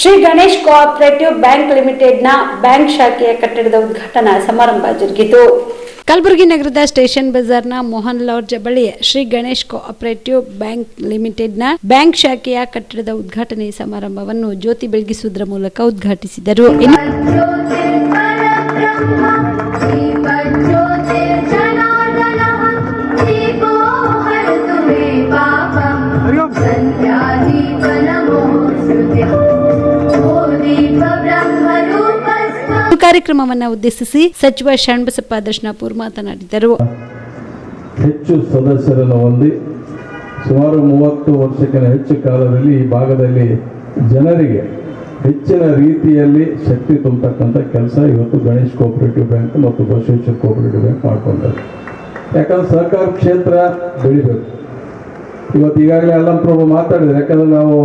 Shri Ganesh cooperative bank ಲಿಮಿಟೆಡ್ನ bank ಶಾಖೆಯ ಕಟ್ಟಡದ ಉದ್ಘಾಟನಾ ಸಮಾರಂಭ ಜರುಗಿತು. ಕಲಬುರಗಿ ನಗರದ ಸ್ಟೇಷನ್ ಬಜಾರ್ನ ಮೋಹನ್ ಲಾಡ್ಜ್ ಬಳಿ ಶ್ರೀ ಗಣೇಶ್ ಕೋಆಪರೇಟಿವ್ ಬ್ಯಾಂಕ್ ಲಿಮಿಟೆಡ್ನ ಬ್ಯಾಂಕ್ ಶಾಖೆಯ ಕಟ್ಟಡದ ಉದ್ಘಾಟನೆ ಸಮಾರಂಭವನ್ನು ಜ್ಯೋತಿ ಬೆಳಗಿಸುವುದರ ಮೂಲಕ ಉದ್ಘಾಟಿಸಿದರು. ಕಾರ್ಯಕ್ರಮವನ್ನು ಉದ್ದೇಶಿಸಿ ಸಚಿವ ಶರಣಬಸಪ್ಪ ದರ್ಶನಾಪುರ್ ಮಾತನಾಡಿದರು. ಹೆಚ್ಚು ಸದಸ್ಯರನ್ನು ಹೊಂದಿ ಸುಮಾರು ಮೂವತ್ತು ವರ್ಷಕ್ಕಿಂತ ಹೆಚ್ಚು ಕಾಲದಲ್ಲಿ ಈ ಭಾಗದಲ್ಲಿ ಜನರಿಗೆ ಹೆಚ್ಚಿನ ರೀತಿಯಲ್ಲಿ ಶಕ್ತಿ ತುಂಬತಕ್ಕಂಥ ಕೆಲಸ ಇವತ್ತು ಗಣೇಶ್ ಕೋಆಪರೇಟಿವ್ ಬ್ಯಾಂಕ್ ಮತ್ತು ಬಸವೇಶ್ವರ ಕೋಆಪರೇಟಿವ್ ಬ್ಯಾಂಕ್ ಮಾಡ್ಕೊಂಡಾರೆ. ಯಾಕಂದ್ರೆ ಸಹಕಾರ ಕ್ಷೇತ್ರ ಬೆಳಿಬೇಕು. ಇವತ್ತು ಈಗಾಗಲೇ ಅಲ್ಲಂ ಪ್ರಭು ಮಾತಾಡಿದ್ರು, ಯಾಕಂದ್ರೆ ನಾವು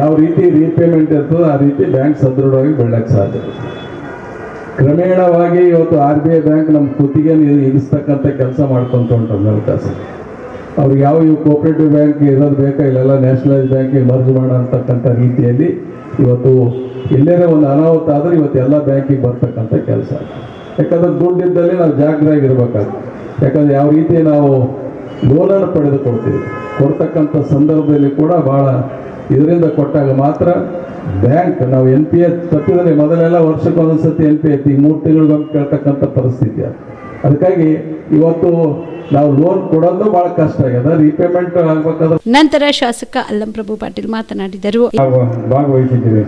ಯಾವ ರೀತಿ ರೀಪೇಮೆಂಟ್ ಇರ್ತದೋ ಆ ರೀತಿ ಬ್ಯಾಂಕ್ ಸದೃಢವಾಗಿ ಬೆಳಕ್ಕೆ ಸಾಧ್ಯ. ಕ್ರಮೇಣವಾಗಿ ಇವತ್ತು ಆರ್ ಬಿ ಐ ಬ್ಯಾಂಕ್ ನಮ್ಮ ಕುತ್ತಿಗೆ ಇಗಿಸ್ತಕ್ಕಂಥ ಕೆಲಸ ಮಾಡ್ಕೊಂತ ಉಂಟು ಮೇಲ್ಕಾಸ ಅವ್ರಿಗೆ ಯಾವ ಇವು ಕೋಪರೇಟಿವ್ ಬ್ಯಾಂಕ್ ಇರೋದು ಬೇಕಾ, ಇಲ್ಲೆಲ್ಲ ನ್ಯಾಷನಲೈಸ್ ಬ್ಯಾಂಕಿಗೆ ಮರ್ಜ್ ಮಾಡೋ ಅಂತಕ್ಕಂಥ ರೀತಿಯಲ್ಲಿ ಇವತ್ತು ಎಲ್ಲೇನೇ ಒಂದು ಅನಾಹುತ ಆದರೆ ಇವತ್ತು ಎಲ್ಲ ಬ್ಯಾಂಕಿಗೆ ಬರ್ತಕ್ಕಂಥ ಕೆಲಸ. ಯಾಕಂದ್ರೆ ದುಡ್ಡಿದ್ದಲ್ಲಿ ನಾವು ಜಾಗ್ರವಾಗಿರ್ಬೇಕಾಗ್ತದೆ ಯಾಕಂದ್ರೆ ಯಾವ ರೀತಿ ನಾವು ಲೋನನ್ನು ಪಡೆದುಕೊಳ್ತೀವಿ. ಕೊಡ್ತಕ್ಕಂಥ ಸಂದರ್ಭದಲ್ಲಿ ಕೂಡ ಭಾಳ ಇದರಿಂದ ಕೊಟ್ಟಾಗ ಮಾತ್ರ ಬ್ಯಾಂಕ್ ನಾವು ಎನ್ ಪಿ ಎಚ್ ತಪ್ಪಿದ್ರೆ ಮೊದಲೆಲ್ಲ ವರ್ಷಕ್ಕೆ ಒಂದೊಂದ್ಸತಿ ಎನ್ ಪಿ ಎಚ್ ಈಗ ಮೂರು ತಿಂಗಳಿಗೊಮ್ಮೆ ಕೇಳ್ತಕ್ಕಂಥ ಪರಿಸ್ಥಿತಿ ಅದು. ಅದಕ್ಕಾಗಿ ಇವತ್ತು ನಾವು ಲೋನ್ ಕೊಡೋದು ಬಹಳ ಕಷ್ಟ ಆಗ್ಯದ ರೀಪೇಮೆಂಟ್ ಆಗ್ಬೇಕಾದ್ರೆ ನಂತರ ಶಾಸಕ ಅಲ್ಲಂಪ್ರಭು ಪಾಟೀಲ್ ಮಾತನಾಡಿದರು. ಭಾಗವಹಿಸಿದ್ದೇವೆ.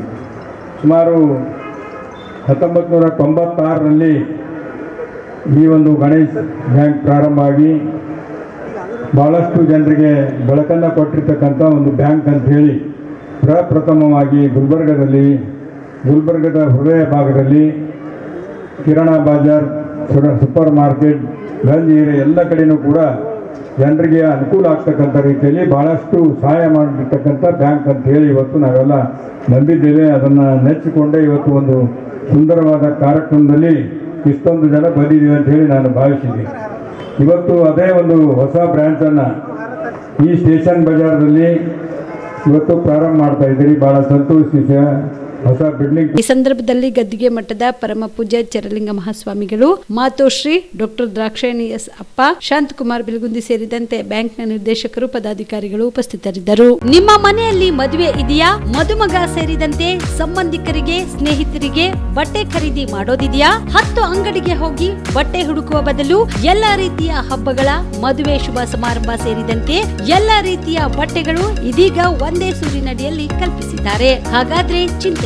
ಸುಮಾರು ಹತ್ತೊಂಬತ್ತು ನೂರ ತೊಂಬತ್ತಾರರಲ್ಲಿ ಈ ಒಂದು ಗಣೇಶ್ ಬ್ಯಾಂಕ್ ಪ್ರಾರಂಭ ಆಗಿ ಭಾಳಷ್ಟು ಜನರಿಗೆ ಬೆಳಕನ್ನು ಕೊಟ್ಟಿರ್ತಕ್ಕಂಥ ಒಂದು ಬ್ಯಾಂಕ್ ಅಂತ ಹೇಳಿ ಪ್ರಪ್ರಥಮವಾಗಿ ಗುಲ್ಬರ್ಗದಲ್ಲಿ, ಗುಲ್ಬರ್ಗದ ಹೃದಯ ಭಾಗದಲ್ಲಿ ಕಿರಾಣ ಬಾಜಾರ್ ಸೂಪರ್ ಮಾರ್ಕೆಟ್ ಗಂಜ್ ಎಲ್ಲ ಕಡೆನೂ ಕೂಡ ಜನರಿಗೆ ಅನುಕೂಲ ಆಗ್ತಕ್ಕಂಥ ರೀತಿಯಲ್ಲಿ ಭಾಳಷ್ಟು ಸಹಾಯ ಮಾಡಿರ್ತಕ್ಕಂಥ ಬ್ಯಾಂಕ್ ಅಂತ ಹೇಳಿ ಇವತ್ತು ನಾವೆಲ್ಲ ನಂಬಿದ್ದೇವೆ. ಅದನ್ನು ನೆಚ್ಚಿಕೊಂಡೇ ಇವತ್ತು ಒಂದು ಸುಂದರವಾದ ಕಾರ್ಯಕ್ರಮದಲ್ಲಿ ಇಷ್ಟೊಂದು ಜನ ಬಂದಿದ್ದೀವಿ ಅಂತ ಹೇಳಿ ನಾನು ಭಾವಿಸಿದ್ದೀನಿ ಇವತ್ತು ಅದೇ ಒಂದು ಹೊಸ ಬ್ರ್ಯಾಂಚನ್ನು ಈ ಸ್ಟೇಷನ್ ಬಜಾರ್ದಲ್ಲಿ ಇವತ್ತು ಪ್ರಾರಂಭ ಮಾಡ್ತಾ ಇದ್ದೀರಿ. ಬಹಳ ಸಂತೋಷ ವಿಷಯ ಈ ಸಂದರ್ಭದಲ್ಲಿ ಗದ್ದಿಗೆ ಮಠದ ಪರಮ ಪೂಜ್ಯ ಚರಲಿಂಗ ಮಹಾಸ್ವಾಮಿಗಳು, ಮಾತೋಶ್ರೀ ಡಾಕ್ಟರ್ ದ್ರಾಕ್ಷಾಯಣಿ ಎಸ್ ಅಪ್ಪ ಶಾಂತಕುಮಾರ್ ಬಿಲ್ಗುಂದಿ ಸೇರಿದಂತೆ ಬ್ಯಾಂಕ್ನ ನಿರ್ದೇಶಕರು, ಪದಾಧಿಕಾರಿಗಳು ಉಪಸ್ಥಿತರಿದ್ದರು. ನಿಮ್ಮ ಮನೆಯಲ್ಲಿ ಮದುವೆ ಇದೆಯಾ? ಮದುಮಗ ಸೇರಿದಂತೆ ಸಂಬಂಧಿಕರಿಗೆ, ಸ್ನೇಹಿತರಿಗೆ ಬಟ್ಟೆ ಖರೀದಿ ಮಾಡೋದಿದೆಯಾ? ಹತ್ತು ಅಂಗಡಿಗೆ ಹೋಗಿ ಬಟ್ಟೆ ಹುಡುಕುವ ಬದಲು ಎಲ್ಲಾ ರೀತಿಯ ಹಬ್ಬಗಳ ಮದುವೆ ಶುಭ ಸಮಾರಂಭ ಸೇರಿದಂತೆ ಎಲ್ಲಾ ರೀತಿಯ ಬಟ್ಟೆಗಳು ಇದೀಗ ಒಂದೇ ಸೂರಿನಡಿಯಲ್ಲಿ ಕಲ್ಪಿಸಿದ್ದಾರೆ. ಹಾಗಾದ್ರೆ ಚಿಂತೆ